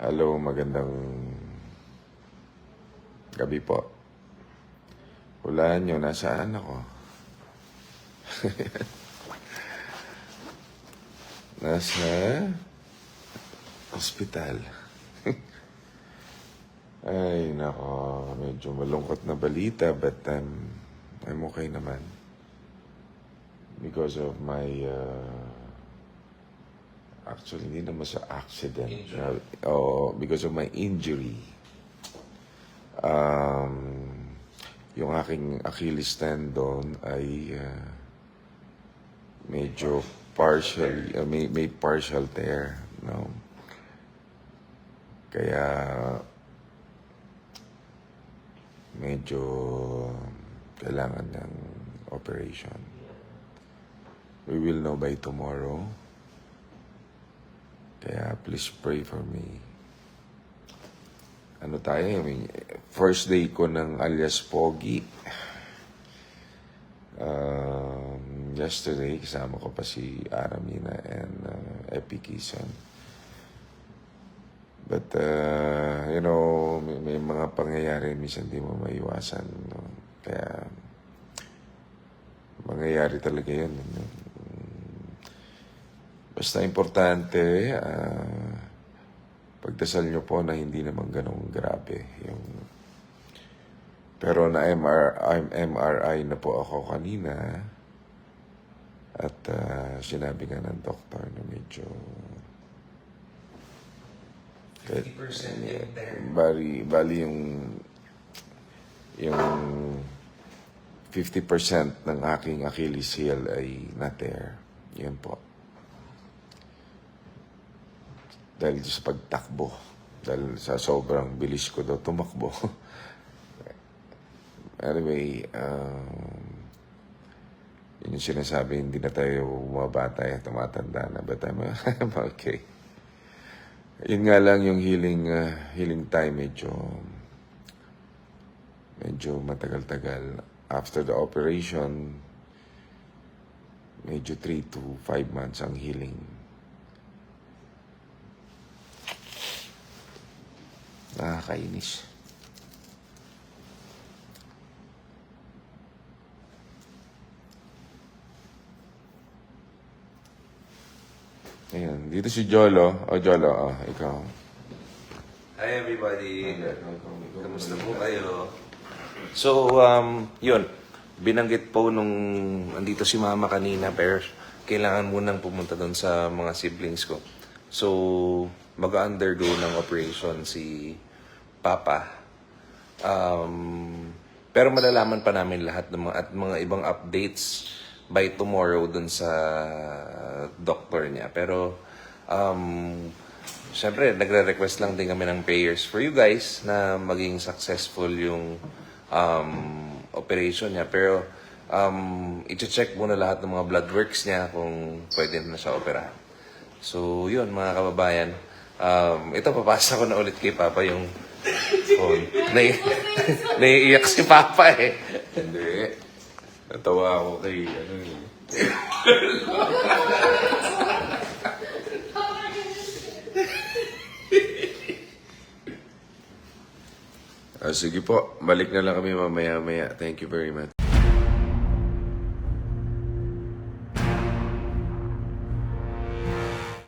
Hello, magandang gabi po. Hulaan nyo, nasaan ako? Nasa hospital. Ay, nako, medyo malungkot na balita, but um, I'm okay naman. Because of my, uh, actually, hindi naman sa accident. Injury. Uh, Oo, because of my injury. Um, yung aking Achilles tendon ay uh, medyo partially, uh, may, may partial tear, no? Kaya, medyo kailangan ng operation. We will know by tomorrow. Kaya please pray for me. Ano tayo? First day ko ng alias Pogi. Um, yesterday, kasama ko pa si Aramina and uh, Epi Kison. But, uh, you know, may, may mga pangyayari minsan di mo maiwasan. No? Kaya, mangyayari talaga yun. No? Basta importante, ah, pagdasal nyo po na hindi naman ganong grabe. Yung, pero na MR, I'm MRI na po ako kanina. At ah, sinabi nga ng doktor na medyo 50% yung tear. Bali, bali yung yung 50% ng aking Achilles heel ay na-tear. Yun po. Dahil sa pagtakbo. Dahil sa sobrang bilis ko daw tumakbo. anyway, um, yun yung sinasabi, hindi na tayo bumabata, eh, tumatanda na. I'm, I'm okay. Yun nga lang yung healing uh, healing time medyo medyo matagal-tagal. After the operation, medyo 3 to 5 months ang healing. Nakakainis. Ayan, dito si Jolo. O, Jolo, oh, ikaw. Hi everybody! Kamusta po kayo? So, um, yun. Binanggit po nung andito si mama kanina, pero kailangan munang pumunta doon sa mga siblings ko. So, mag-undergo ng operation si Papa. Um, pero malalaman pa namin lahat ng mga, at mga ibang updates by tomorrow dun sa doctor niya. Pero, um, syempre, nagre-request lang din kami ng prayers for you guys na maging successful yung um, operation niya. Pero, um, iti-check muna lahat ng mga blood works niya kung pwede na siya operahan. So, yun, mga kababayan. Um, ito, papasa ko na ulit kay Papa yung phone. Nai- naiiyak si Papa eh. Hindi. Natawa ako kay, ano eh. Ah, sige po, balik na lang kami mamaya-maya. Thank you very much.